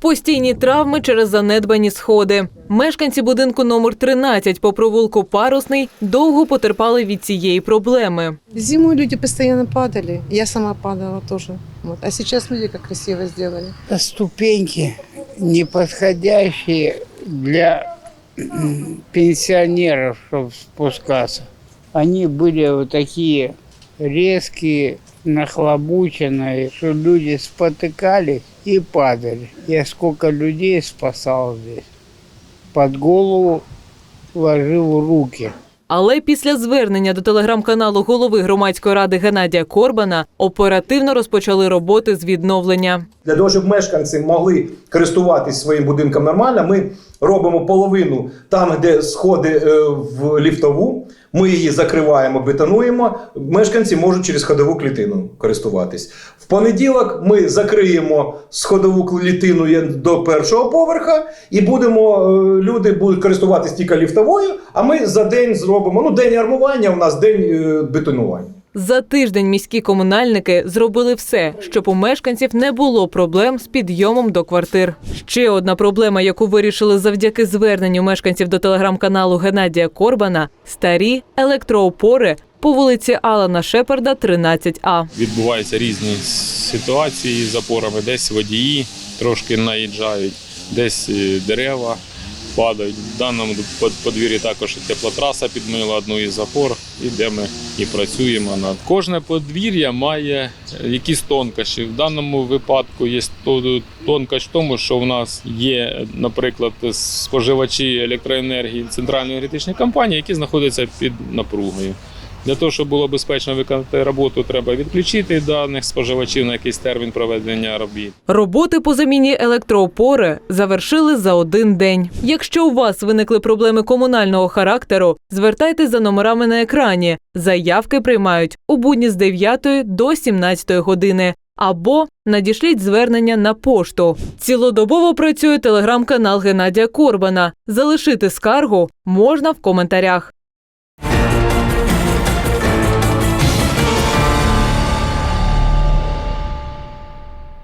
Постійні травми через занедбані сходи. Мешканці будинку номер 13 по провулку Парусний довго потерпали від цієї проблеми. Зимой люди постоянно падали. Я сама падала тоже. Вот. А сейчас люди как красиво сделали. Это ступеньки, не подходящие для м, пенсионеров, чтобы спускаться. Они были вот нахлобученные, что люди спотыкались и падали. Я сколько людей спасал здесь. Под голову ложил руки. Але після звернення до телеграм-каналу голови громадської ради Геннадія Корбана оперативно розпочали роботи з відновлення. Для того, щоб мешканці могли користуватись своїм будинком нормально, ми робимо половину там, де сходи е, в ліфтову. Ми її закриваємо, бетонуємо. Мешканці можуть через ходову клітину користуватись. В понеділок ми закриємо сходову клітину до першого поверха, і будемо е, люди будуть користуватись тільки ліфтовою. А ми за день зробимо ну день армування. У нас день е, бетонування. За тиждень міські комунальники зробили все, щоб у мешканців не було проблем з підйомом до квартир. Ще одна проблема, яку вирішили завдяки зверненню мешканців до телеграм-каналу Геннадія Корбана старі електроопори по вулиці Алана Шепарда, 13А. відбуваються різні ситуації з запорами. Десь водії трошки наїжджають, десь е, дерева падають. В даному подвір'ї також теплотраса підмила одну із запор, і де ми і працюємо над кожне подвір'я має е, якісь тонкощі. В даному випадку є то- тонкощ в тому, що в нас є, наприклад, споживачі електроенергії центральної енергетичної компанії, які знаходяться під напругою. Для того, щоб було безпечно виконати роботу, треба відключити даних споживачів на якийсь термін проведення робіт. Роботи по заміні електроопори завершили за один день. Якщо у вас виникли проблеми комунального характеру, звертайтесь за номерами на екрані. Заявки приймають у будні з 9 до 17 години. Або надішліть звернення на пошту. Цілодобово працює телеграм-канал Геннадія Корбана. Залишити скаргу можна в коментарях.